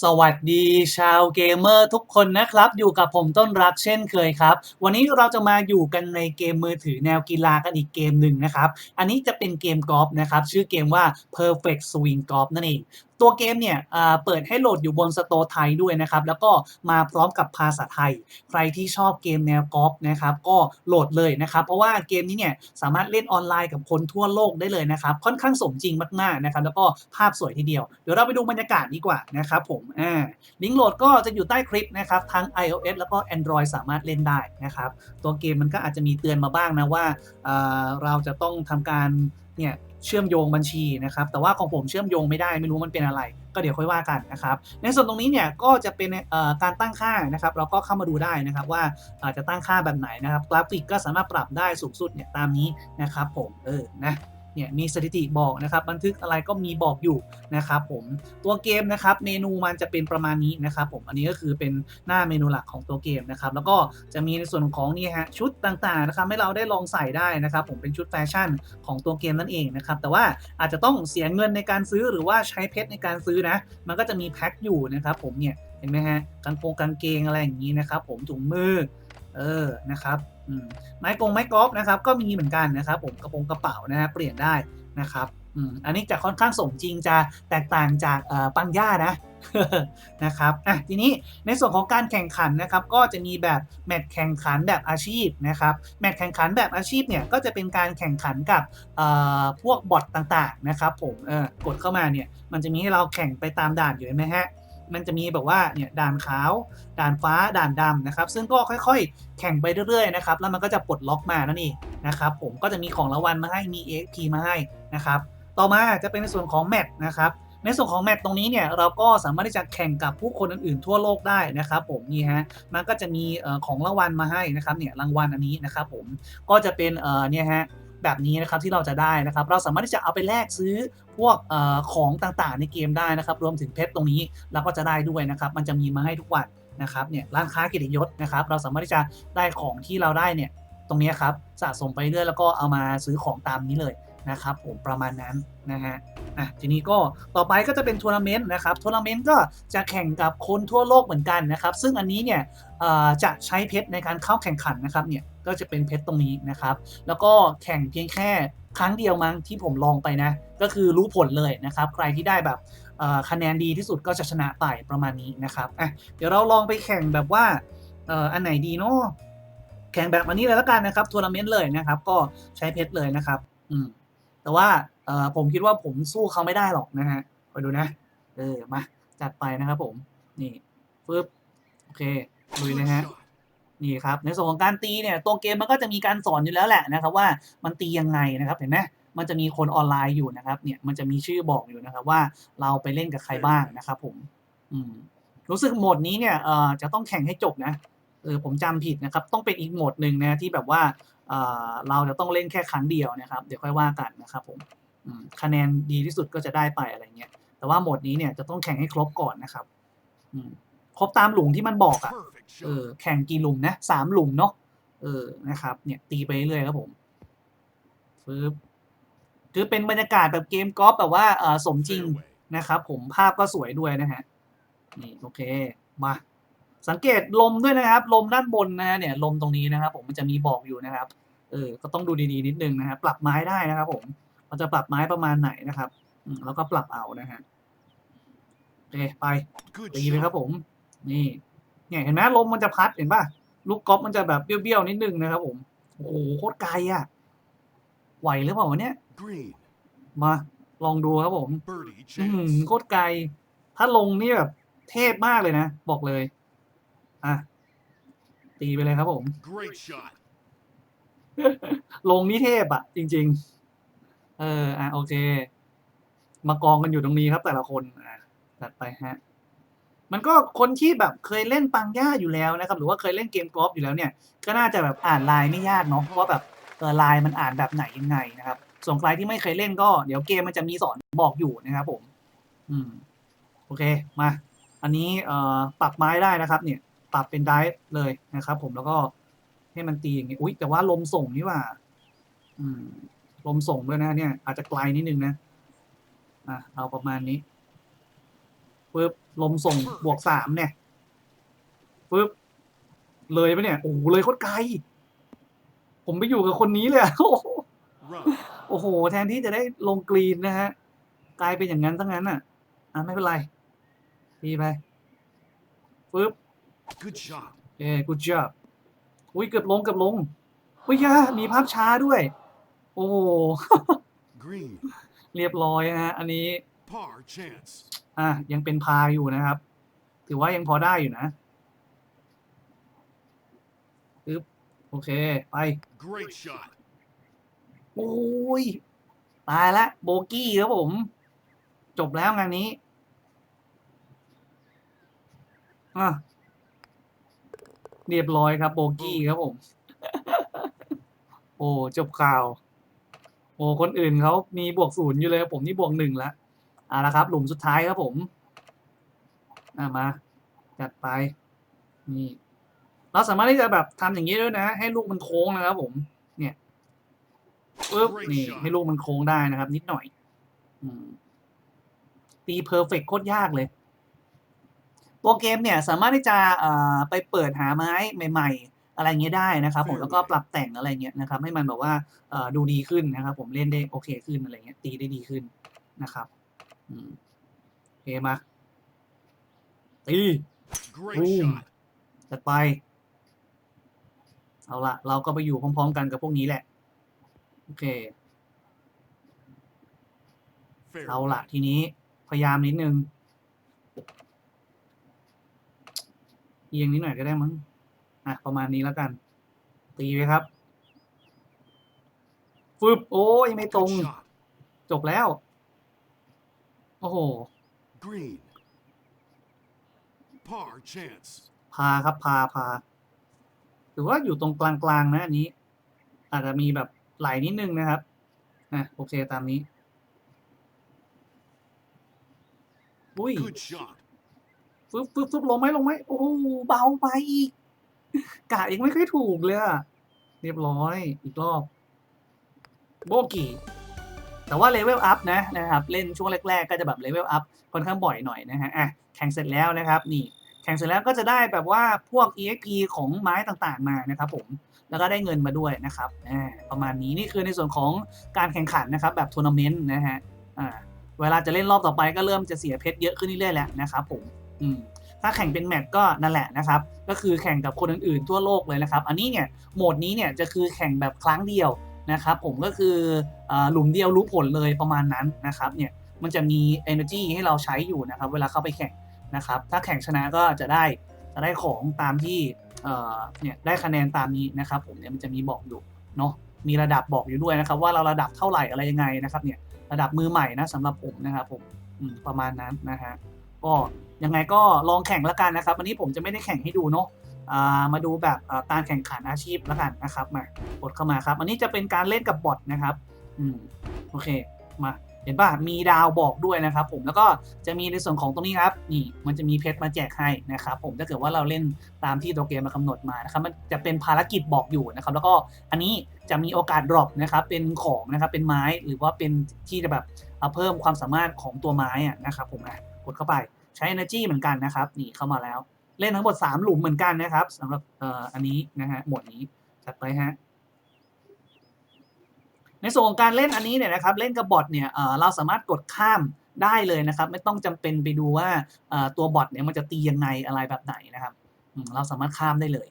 สวัสดีชาวเกมเมอร์ทุกคนนะครับ อยู่กับผมต้นรักเช่นเคยครับ วันนี้เราจะมาอยู่กันในเกมมือถือแนวกีฬากันอีกเกมหนึ่งนะครับ อันนี้จะเป็นเกมกอล์ฟนะครับ ชื่อเกมว่า Perfect Swing Golf นั่นเอง ตัวเกมเนี่ยเปิดให้โหลดอยู่บนสโตร์ไทยด้วยนะครับแล้วก็มาพร้อมกับภาษาไทย ใครที่ชอบเกมแนวกอล์ฟนะครับก็โหลดเลยนะครับเพราะว่าเกมนี้เนี่ยสามารถเล่นออนไลน์กับคนทั่วโลกได้เลยนะครับค่อนข้างสมจริงมากๆนะครับแล้วก็ภาพสวยทีเดียวเดี๋ยวเราไปดูบรรยากาศดีกว่านะครับผมอ่าลิงก์โหลดก็จะอยู่ใต้คลิปนะครับทั้ง iOS แล้วก็ Android สามารถเล่นได้นะครับตัวเกมมันก็อาจจะมีเตือนมาบ้างนะว่าเอ่อเราจะต้องทำการเนี่ยเชื่อมโยงบัญชีนะครับ แต่ว่าของผมเชื่อมโยงไม่ได้ไม่รู้มันเป็นอะไร ก็เดี๋ยวค่อยว่ากันนะครับ ในส่วนตรงนี้เนี่ยก็จะเป็นการตั้งค่านะครับ เราก็เข้ามาดูได้นะครับว่าอาจจะตั้งค่าแบบไหนนะครับ กราฟิกก็สามารถปรับได้สูงสุดเนี่ยตามนี้นะครับผมเออนะ เนี่ยมีสถิติบอกนะครับบันทึกอะไรก็มีบอกอยู่นะครับผมตัวเกมนะครับเมนูมันจะเป็นประมาณนี้นะครับผมอันนี้ก็คือเป็นหน้าเมนูหลักของตัวเกมนะครับแล้วก็จะมีในส่วนของนี่ฮะชุดต่างๆนะครับให้เราได้ลองใส่ได้นะครับผมเป็นชุดแฟชั่นของตัวเกมนั่นเองนะครับแต่ว่าอาจจะต้องเสียเงินในการซื้อหรือว่าใช้เพชรในการซื้อนะมันก็จะมีแพ็คอยู่นะครับผมเนี่ยเห็นไหมฮะกางโปงกางเกงอะไรอย่างนี้นะครับผมถุงมือเออนะครับ ไม้กงไม้กอล์ฟนะครับ ก็มีเหมือนกันนะครับ ผมกระโปรงกระเป๋านะฮะเปลี่ยนได้นะครับอืมอันนี้จะค่อนข้างสมจริงจะแตกต่างจากเอ่อปังย่านะนะครับอะทีนี้ในส่วนของการแข่งขันนะครับก็จะมีแบบแมตช์แข่งขันแบบอาชีพนะครับแมตช์แข่งขันแบบอาชีพเนี่ยก็จะเป็นการแข่งขันกับเอ่อพวกบอทต่างๆนะครับผมเออกดเข้ามาเนี่ยมันจะมีให้เราแข่งไปตามด่านอยู่ไหมฮะ มันจะมีแบบว่าเนี่ยด่านขาว ด่านฟ้าด่านดำนะครับ ซึ่งก็ค่อยๆ แข่งไปเรื่อยๆนะครับแล้วมันก็จะปลดล็อกมานั่นเองนะครับผมก็จะมีของรางวัลมาให้มี EXP มาให้นะครับต่อมาจะเป็นในส่วนของแมตช์นะครับในส่วนของแมตช์ตรงนี้เนี่ยเราก็สามารถที่จะแข่งกับผู้คนอื่นๆทั่วโลกได้นะครับผมนี่ฮะมันก็จะมีของรางวัลมาให้นะครับเนี่ยรางวัลอันนี้นะครับผมก็จะเป็นเอ่อเนี่ยฮะ แบบนี้นะครับที่เราจะได้นะครับ เราสามารถที่จะเอาไปแลกซื้อพวกออของต่างๆ ในเกมได้นะครับ รวมถึงเพชรตรงนี้เราก็จะได้ด้วยนะครับ มันจะมีมาให้ทุกวันนะครับเนี่ยร้านค้าเกียรติยศนะครับ เราสามารถที่จะได้ของที่เราได้เนี่ยตรงนี้ครับสะสมไปเรื่อยแล้วก็เอามาซื้อของตามนี้เลย นะครับผมประมาณนั้นนะฮะอะทีนี้ก็ต่อไปก็จะเป็นทัวร์นาเมนต์นะครับทัวร์นาเมนต์ก็จะแข่งกับคนทั่วโลกเหมือนกันนะครับ ซึ่งอันนี้เนี่ยจะใช้เพชรในการเข้าแข่งขันนะครับเนี่ยก็จะเป็นเพชรตรงนี้นะครับ แล้วก็แข่งเพียงแค่ครั้งเดียวมั้งที่ผมลองไปนะ ก็คือรู้ผลเลยนะครับ ใครที่ได้แบบคะแนนดีที่สุดก็จะชนะไปประมาณนี้นะครับอะเดี๋ยวเราลองไปแข่งแบบว่าอ,อ,อันไหนดีเนาะแข่งแบบอันนี้เลยแล้วกันนะครับทัวร์นาเมนต์เลยนะครับ ก็ใช้เพชรเลยนะครับ อืม แต่ว่าเออผมคิดว่าผมสู้เขาไม่ได้หรอกนะฮะไปดูนะ เออมาจัดไปนะครับผม นี่ปึ๊บโอเคลุยเลยฮะนี่ครับในส่วนของการตีเนี่ยตัวเกมมันก็จะมีการสอนอยู่แล้วแหละนะครับ ว่ามันตียังไงนะครับเห็นไหมมันจะมีคนออนไลน์อยู่นะครับ เนี่ยมันจะมีชื่อบอกอยู่นะครับ ว่าเราไปเล่นกับใครบ้างนะครับ ผม อืมรู้สึกโหมดนี้เนี่ยเอ่อจะต้องแข่งให้จบนะเออผมจำผิดนะครับ ต้องเป็นอีกโหมดหนึ่งนะที่แบบว่า เราจะต้องเล่นแค่ครั้งเดียวนะครับ เดี๋ยวค่อยว่ากันนะครับผมคะแนนดีที่สุดก็จะได้ไปอะไรเงี้ย แต่ว่าโหมดนี้เนี่ยจะต้องแข่งให้ครบก่อนนะครับครบตามหลุมที่มันบอกอะ เออ แข่งกี่หลุมนะสามหลุมเนาะ เออ นะครับ เนี่ยตีไปเรื่อยครับผมปึ๊บคือเป็นบรรยากาศแบบเกมกอล์ฟแบบว่าเออสมจริงนะครับผมภาพก็สวยด้วยนะฮะ นี่โอเค มา สังเกตลมด้วยนะครับ ลมด้านบนนะฮะเนี่ยลมตรงนี้นะครับ ผมมันจะมีบอกอยู่นะครับ เออก็ต้องดูดีๆนิดนึงนะครับปรับไม้ได้นะครับ ผมเราจะปรับไม้ประมาณไหนนะครับอืมแล้วก็ปรับเอานะฮะโอเคไปตีเลยครับผม นี่เนี่ยเห็นไหมลมมันจะพัดเห็นป่ะลูกกอล์ฟมันจะแบบเบี้ยวๆนิดนึงนะครับ ผมโอ้โหโคตรไกลอะไหวหรือเปล่าวะเนี่ย Green, มาลองดูครับผม birdie อืม chance. โคตรไกล ถ้าลงนี่แบบเทพมากเลยนะ บอกเลย อะ ตีไปเลยครับผม Great shot. ลงนี่เทพอะจริง ๆ เออ อะโอเค มากองกันอยู่ตรงนี้ครับ แต่ละคนอะจัดไปฮะ มันก็คนที่แบบเคยเล่นปังย่าอยู่แล้วนะครับ หรือว่าเคยเล่นเกมกอล์ฟอยู่แล้วเนี่ย ก็น่าจะแบบอ่านลายไม่ยากเนาะเพราะว่าแบบเออลายมันอ่านแบบไหนยังไงนะครับ ส่วนใครที่ไม่เคยเล่นก็เดี๋ยวเกมมันจะมีสอนบอกอยู่นะครับผม อืม โอเคมา อันนี้เอ่อปรับไม้ได้นะครับ เนี่ย ปรับเป็นไดฟ์เลยนะครับ ผมแล้วก็ ให้มันตีอย่างงี้อุ๊ยแต่ว่าลมส่งนี่หว่า อืม ลมส่งด้วยนะ เนี่ย อาจจะไกลนิดนึงนะอะเอาประมาณนี้ปึ๊บลมส่งบวกสามเนี่ยปึ๊บเลยปะเนี่ยโอ้โหเลยโคตรไกล ผมไปอยู่กับคนนี้เลยอะโอ้โห Run. โอ้โห แทนที่จะได้ลงกรีนนะฮะกลายเป็นอย่างนั้นทั้งนั้นอะอะไม่เป็นไรดีไปปึ๊บ Good shot. เอ้กูจับ อุ้ยเกือบลงเกือบลงอุ้ยยามีภาพช้าด้วย โอ้โห Green. เรียบร้อยนะฮะอันนี้ Par chance. อะยังเป็นพาอยู่นะครับ ถือว่ายังพอได้อยู่นะปึ๊บโอเค ไป Great shot. โอ้ย ตายละโบกี้ครับผม จบแล้วงานนี้อะ เรียบร้อยครับ โบกี้ครับผม โอ้จบข่าว โอ้คนอื่นเขามีบวกศูนย์อยู่เลยผมนี่บวกหนึ่งแล้วอะละครับ หลุมสุดท้ายครับผมอะมาจัดไป นี่ เราสามารถที่จะแบบทำอย่างนี้ด้วยนะ ให้ลูกมันโค้งนะครับผม เนี่ยปึ๊บนี่ให้ลูกมันโค้งได้นะครับ นิดหน่อย อืมตีเพอร์เฟกโคตรยากเลย ตัวเกมเนี่ยสามารถที่จะเอ่อไปเปิดหาไม้ใหม่ ๆ อะไรเงี้ยได้นะครับผมแล้วก็ปรับแต่งอะไรเงี้ยนะครับให้มันแบบว่าเอ่อดูดีขึ้นนะครับ ผมเล่นได้โอเคขึ้นอะไรเงี้ยตีได้ดีขึ้นนะครับอืมโอเคมาตี Great Boom. shot. จัดไป เอาละเราก็ไปอยู่พร้อม ๆ กันกับพวกนี้แหละ โอเค Fair. เอาละทีนี้พยายามนิดนึง เอียงนิดหน่อยก็ได้มั้งอะประมาณนี้แล้วกัน ตีไปครับฟึบโอ้ยไม่ตรง Good shot. จบแล้ว โอ้โห Green. Par chance. พาครับพาพาหรือว่าอยู่ตรงกลางๆนะอันนี้ อาจจะมีแบบไหลนิดนึงนะครับอะโอเคตามนี้ อุ้ย Good shot. ฟึบฟึบฟึบลงไหมลงไหมโอ้เบาไปอีกกะเองไม่ค่อยถูกเลยอะเรียบร้อยอีกรอบ โบกี้แต่ว่าเลเวลอัพนะนะครับเล่นช่วงแรก ๆ ก็จะแบบเลเวลอัพค่อนข้างบ่อยหน่อยนะฮะอะแข่งเสร็จแล้วนะครับนี่แข่งเสร็จแล้วก็จะได้แบบว่าพวก EXP ของไม้ต่างๆมานะครับผมแล้วก็ได้เงินมาด้วยนะครับอ่าประมาณนี้นี่คือในส่วนของการแข่งขันนะครับแบบทัวร์นาเมนต์นะฮะอ่าเวลาจะเล่นรอบต่อไปก็เริ่มจะเสียเพชรเยอะขึ้นเรื่อยๆแล้วนะครับผม ถ้าแข่งเป็นแมตช์ก็นั่นแหละนะครับ ก็คือแข่งกับคนอื่นๆทั่วโลกเลยนะครับ อันนี้เนี่ยโหมดนี้เนี่ยจะคือแข่งแบบครั้งเดียวนะครับ ผมก็คืออหลุมเดียวรู้ผลเลยประมาณนั้นนะครับ เนี่ยมันจะมี energy ให้เราใช้อยู่นะครับ เวลาเข้าไปแข่งนะครับ ถ้าแข่งชนะก็จะได้จะได้ของตามที่เนี่ยได้คะแนนตามนี้นะครับ ผมเนี่ยมันจะมีบอกอยู่เนาะมีระดับบอกอยู่ด้วยนะครับ ว่าเราระดับเท่าไหร่อะไรยังไงนะครับ เนี่ยระดับมือใหม่นะสำหรับผมนะครับผมประมาณนั้นนะฮะก็ ยังไงก็ลองแข่งล้วกันนะครับ วันนี้ผมจะไม่ได้แข่งให้ดูเนาะมาดูแบบอ่าการแข่งขันอาชีพล้วกันนะครับ มากดเข้ามาครับ อันนี้จะเป็นการเล่นกับบอทนะครับอืมโอเคมาเห็นป่ะมีดาวบอกด้วยนะครับ ผมแล้วก็จะมีในส่วนของตรงนี้ครับนี่มันจะมีเพชรมาแจกให้นะครับ ผมถ้าเกิดว่าเราเล่นตามที่ตัวเกมมากำหนดมานะครับ มันจะเป็นภารกิจบอกอยู่นะครับ แล้วก็อันนี้จะมีโอกาสดรอปนะครับเป็นของนะครับเป็นไม้หรือว่าเป็นที่จะแบบเอาเพิ่มความสามารถของตัวไม้นะครับ ผมอะกดเข้าไป ใช้ energy เหมือนกันนะครับ นี่เข้ามาแล้ว เล่นทั้งหมด 3 หลุมเหมือนกันนะครับสำหรับเอ่ออันนี้นะฮะหมวดนี้จัดไปฮะในส่วนของการเล่นอันนี้เนี่ยนะครับเล่นกับบอทเนี่ยเอ่อเราสามารถกดข้ามได้เลยนะครับ ไม่ต้องจำเป็นไปดูว่าเอ่อตัวบอทเนี่ยมันจะตียังไงอะไรแบบไหนนะครับอืมเราสามารถข้ามได้เลย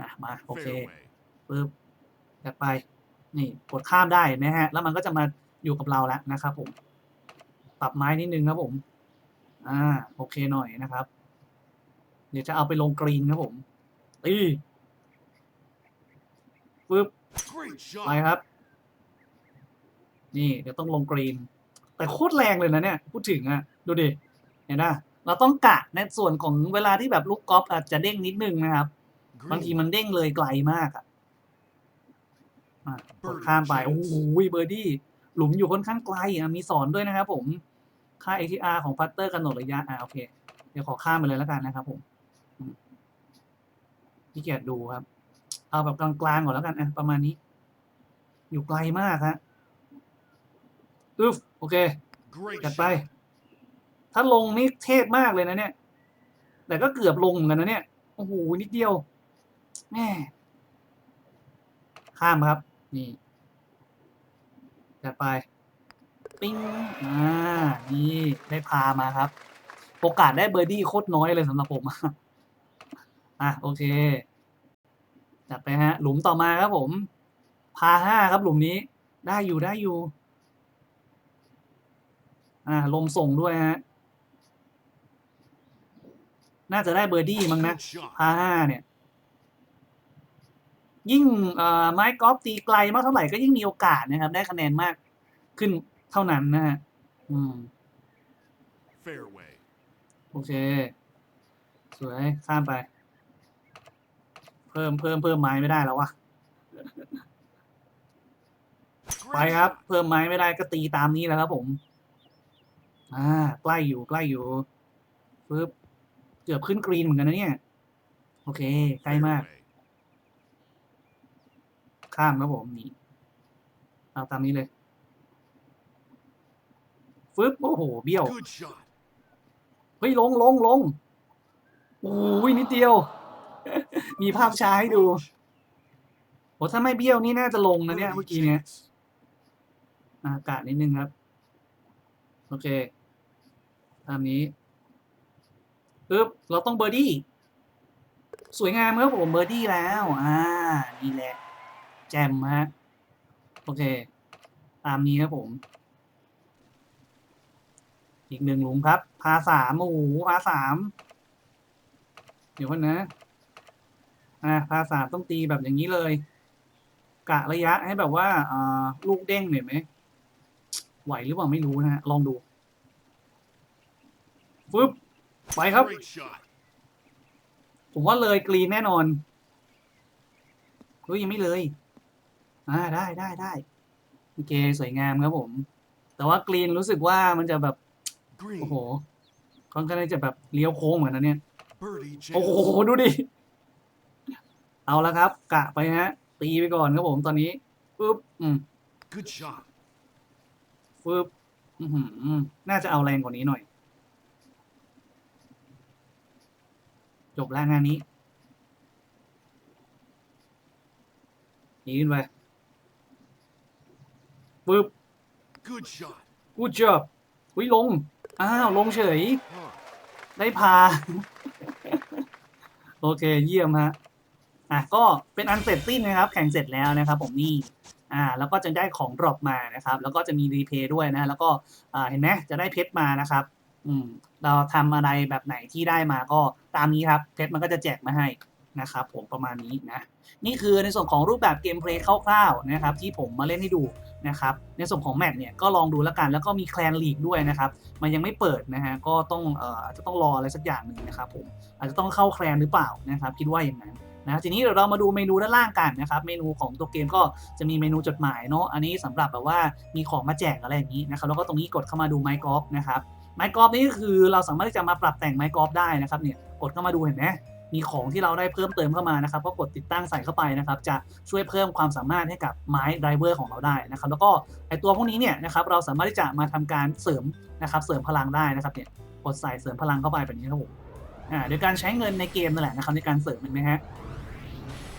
อะมาโอเค Fairway. ปึ๊บจัดไปนี่กดข้ามได้เห็นะฮะแล้วมันก็จะมาอยู่กับเราแล้วนะครับผมปรับไม้นิดนึงครับผม อ่าโอเคหน่อยนะครับ เดี๋ยวจะเอาไปลงกรีนครับผมตีปึ๊บไปครับ นี่เดี๋ยวต้องลงกรีน แต่โคตรแรงเลยนะเนี่ย พูดถึงอะดูดิเห็นปะเราต้องกะในส่วนของเวลาที่แบบลูกกอล์ฟอาจจะเด้งนิดนึงนะครับบางทีมันเด้งเลยไกลมากอะอะข้ามไปโอ้โหเบอร์ดี้หลุมอยู่ค่อนข้างไกลอะมีสอนด้วยนะครับผม ค่า ATR ของพัตเตอร์กำหนดระยะอะโอเค เดี๋ยวขอข้ามไปเลยแล้วกันนะครับผมอืมขี้เกียจดูครับ เอาแบบกลางๆก่อนแล้วกันอะประมาณนี้ อยู่ไกลมากฮะอึ๊บโอเคจัดไป ถ้าลงนี่เทพมากเลยนะเนี่ย แต่ก็เกือบลงเหมือนกันนะเนี่ยโอ้โหนิดเดียวแม่ข้ามครับ นี่จัดไป ปิ้งอ่านี่ได้พามาครับ โอกาสได้เบอร์ดี้โคตรน้อยเลยสำหรับผม อะโอเค จัดไปฮะ หลุมต่อมาครับผม พาห้าครับหลุมนี้ ได้อยู่ได้อยู่ อ่า ลมส่งด้วยฮะ น่าจะได้เบอร์ดี้มั้งนะ พาห้าเนี่ยยิ่งอ่อไม้กอล์ฟตีไกลมากเท่าไหร่ก็ยิ่งมีโอกาสนะครับ ได้คะแนนมากขึ้น เท่านั้นนะฮะอืม Fairway. โอเค สวยข้ามไป เพิ่มเพิ่มเพิ่มไม้ไม่ได้แล้ววะไป Great ครับ shot. เพิ่มไม้ไม่ได้ก็ตีตามนี้แหล้วครับผม อ่า ใกล้อยู่ใกล้อยู่ปึ๊บเกือบขึ้นกรีนเหมือนกันนะเนี่ย โอเค ใกล้มาก Fairway. ข้ามครับผมนี่เอาตามนี้เลย ฟึบโอ้โห เบี้ยว Good shot. เฮ้ย ลงลงลงโอ้ยนิดเดียว มีภาพช้าให้ดู Approach. โอ้ถ้าไม่เบี้ยวนี่น่าจะลงนะเนี่ย Birdie เมื่อกี้เนี่ย chance. อากาศนิดนึงครับ โอเค ตามนี้ปึ๊บเราต้องเบอร์ดี้ สวยงามครับผมเบอร์ดี้แล้ว อ่า นี่แหละ แจมฮะ โอเค ตามนี้ครับผม อีกหนึ่งหลุมครับ พาสามโอ้โหพาสามเดี๋ยวก่อนนะ อ่าพาสามต้องตีแบบอย่างนี้เลย กะระยะให้แบบว่าอ่าลูกเด้งหน่อยไหมไหวหรือเปล่าไม่รู้นะฮะลองดูฟึบไปครับ ผมว่าเลยกรีนแน่นอนเฮ้ยยังไม่เลย อ่าได้ได้ได้โอเคสวยงามครับผม แต่ว่ากรีนรู้สึกว่ามันจะแบบ โอ้โห Green. ค่อนข้างที่จะแบบเลี้ยวโค้งเหมือนนั้นเนี่ย Birdie โอ้โห chance. ดูดิ เอาละครับ กะไปฮะ ตีไปก่อนครับผมตอนนี้ปึ๊บอืม Good shot. ฟึบอือหือน่าจะเอาแรงกว่านี้หน่อย จบแล้วงานนี้หนีขึ้นไปปึ๊บ Good shot. กูจบอุ้ยลง อ้าวลงเฉย Par. ได้พา โอเคเยี่ยมฮะอะก็เป็นอันเสร็จสิ้นนะครับ แข่งเสร็จแล้วนะครับ ผมนี่อ่า แล้วก็จะได้ของดรอปมานะครับ แล้วก็จะมีรีเพย์ด้วยนะแล้วก็อ่าเห็นไหมจะได้เพชรมานะครับ อืม เราทำอะไรแบบไหนที่ได้มาก็ตามนี้ครับ เพชรมันก็จะแจกมาให้ นะครับผมประมาณนี้นะนี่คือในส่วนของรูปแบบเกมเพลย์คร่าวๆนะครับที่ผมมาเล่นให้ดูนะครับในส่วนของแมตช์เนี่ยก็ลองดูแล้วกัน แล้วก็มีแคลนลีกด้วยนะครับมันยังไม่เปิดนะฮะก็ต้องเอ่ออาจจะต้องรออะไรสักอย่างหนึ่งนะครับผมอาจจะต้องเข้าแคลนหรือเปล่านะครับคิดว่าอย่างนั้นนะทีนี้เดี๋ยวเรามาดูเมนูด้านล่างกันนะครับเมนูของตัวเกมก็จะมีเมนูจดหมายเนาะอันนี้สำหรับแบบว่ามีของมาแจกอะไรอย่างนี้นะครับแล้วก็ตรงนี้กดเข้ามาดูไมค์กอล์ฟนะครับไมค์กอล์ฟนี่คือเราสามารถที่จะมาปรับแต่งไมค์กอล์ฟได้นะครับเนี่ยกดเข้ามาดูเห็นไหม มีของที่เราได้เพิ่มเติมเข้ามานะครับก็กดติดตั้งใส่เข้าไปนะครับ จะช่วยเพิ่มความสามารถให้กับไม้ไดรเวอร์ของเราได้นะครับ แล้วก็ไอตัวพวกนี้เนี่ยนะครับเราสามารถที่จะมาทำการเสริมนะครับ เสริมพลังได้นะครับเนี่ยกดใส่เสริมพลังเข้าไปแบบนี้ครับผมอ่าโดยการใช้เงินในเกมนั่นแหละนะครับในการเสริมเห็นไหมฮะ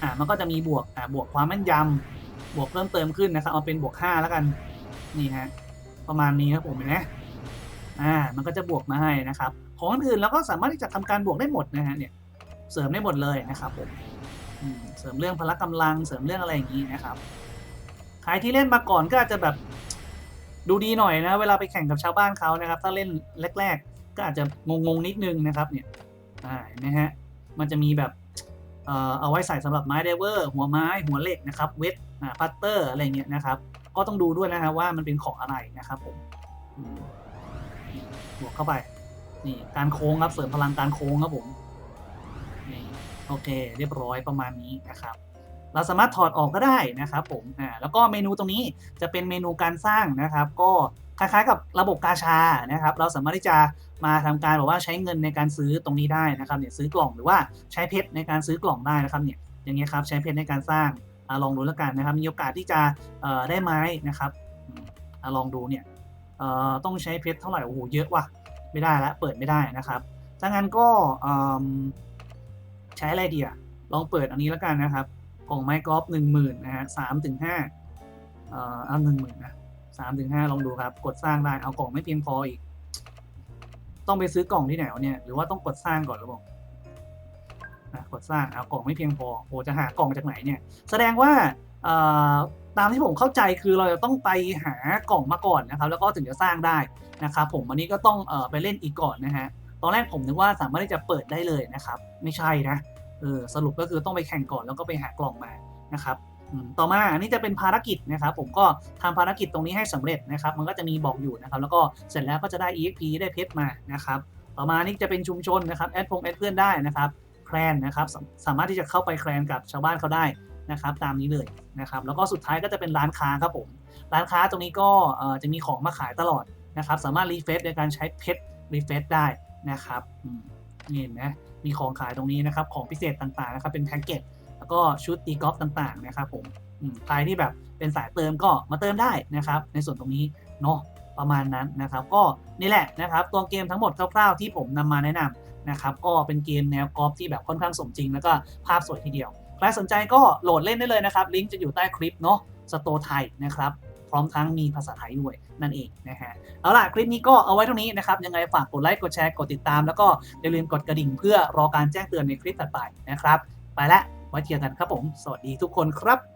อ่ามันก็จะมีบวกอ่าบวกความแม่นยำบวกเพิ่มเติมขึ้นนะครับเอาเป็นบวกห้าแล้วกันนี่ฮะประมาณนี้ครับผมเห็นไหมอ่ามันก็จะบวกมาให้นะครับ ของอื่นเราก็สามารถที่จะทำการบวกได้หมดนะฮะเนี่ย เสริมได้หมดเลยนะครับผมเสริมเรื่องพละกำลัง เสริมเรื่องอะไรอย่างนี้นะครับใครที่เล่นมาก่อนก็อาจจะแบบดูดีหน่อยนะ เวลาไปแข่งกับชาวบ้านเขานะครับ ถ้าเล่นแรก ๆ ก็อาจจะงงๆนิดนึงนะครับ เนี่ยเห็นไหมฮะมันจะมีแบบเอ่อเอาไว้ใส่สำหรับไม้ไดเวอร์หัวไม้หัวเหล็กนะครับเวทอ่าพัตเตอร์อะไรเงี้ยนะครับ ก็ต้องดูด้วยนะครับว่ามันเป็นของอะไรนะครับผมอืมนี่บวกเข้าไปนี่การโค้งครับเสริมพลังการโค้งครับผม โอเค เรียบร้อยประมาณนี้นะครับเราสามารถถอดออกก็ได้นะครับผมอ่าแล้วก็เมนูตรงนี้จะเป็นเมนูการสร้างนะครับ ก็คล้ายๆกับระบบกาชานะครับ เราสามารถที่จะมาทำการแบบว่าใช้เงินในการซื้อตรงนี้ได้นะครับเนี่ยซื้อกล่องหรือว่าใช้เพชรในการซื้อกล่องได้นะครับเนี่ยอย่างเงี้ยครับใช้เพชรในการสร้างอลองดูแล้วกันนะครับ มีโอกาสที่จะเอ่อได้ไม้นะครับอลองดูเนี่ยเอ่อต้องใช้เพชรเท่าไหร่โอ้โหเยอะว่ะไม่ได้ละเปิดไม่ได้นะครับถ้างั้นก็อืม ใช้อะไรดีอะลองเปิดอันนี้แล้วกันนะครับกล่องไม้กอล์ฟหนึ่งหมื่นนะฮะสามถึงห้าเอ่อเอาหนึ่งหมื่นนะสามถึงห้าลองดูครับ กดสร้างได้เอากล่องไม่เพียงพออีก ต้องไปซื้อกล่องที่ไหนวะเนี่ยหรือว่าต้องกดสร้างก่อนหรือเปล่าอะกดสร้างเอากล่องไม่เพียงพอโอ้จะหากล่องจากไหนเนี่ย แสดงว่าเอ่อตามที่ผมเข้าใจคือเราจะต้องไปหากล่องมาก่อนนะครับ แล้วก็ถึงจะสร้างได้นะครับ ผมอันนี้ก็ต้องเอ่อไปเล่นอีกก่อนนะฮะ ตอนแรกผมนึกว่าสามารถที่จะเปิดได้เลยนะครับ ไม่ใช่นะเออสรุปก็คือต้องไปแข่งก่อนแล้วก็ไปหากล่องมานะครับต่อมาอันนี้จะเป็นภารกิจนะครับ ผมก็ทำภารกิจตรงนี้ให้สำเร็จนะครับ มันก็จะมีบอกอยู่นะครับ แล้วก็เสร็จแล้วก็จะได้ EXP ได้เพชรมานะครับ ต่อมานี่จะเป็นชุมชนนะครับแอดพงแอดเพื่อนได้นะครับแคลนนะครับสาสามารถที่จะเข้าไปแคลนกับชาวบ้านเขาได้นะครับ ตามนี้เลยนะครับ แล้วก็สุดท้ายก็จะเป็นร้านค้าครับผม ร้านค้าตรงนี้ก็จะมีของมาขายตลอดนะครับ สามารถรีเฟซในการใช้เพชรรีเฟซได้ นะครับนี่เห็นไหมมีของขายตรงนี้นะครับ ของพิเศษต่างๆนะครับ เป็นแพ็กเกจแล้วก็ชุดตีกอล์ฟต่างๆนะครับผมใครที่แบบเป็นสายเติมก็มาเติมได้นะครับ ในส่วนตรงนี้เนาะประมาณนั้นนะครับ ก็นี่แหละนะครับ ตัวเกมทั้งหมดคร่าวๆที่ผมนำมาแนะนำนะครับ ก็เป็นเกมแนวกอล์ฟที่แบบค่อนข้างสมจริง แล้วก็ภาพสวยทีเดียว ใครสนใจก็โหลดเล่นได้เลยนะครับ ลิงก์จะอยู่ใต้คลิปเนาะสโตไทยนะครับ ร้อมทั้งมีภาษาไทยด้วยนั่นเองนะฮะเอาล่ะคลิปนี้ก็เอาไว้เท่านี้นะครับยังไงฝากกดไลค์กดแชร์กดติดตาม แล้วก็อย่าลืมกดกระดิ่งเพื่อรอการแจ้งเตือนในคลิปต่อไปนะครับ ไปละไว้เจอกันครับผม สวัสดีทุกคนครับ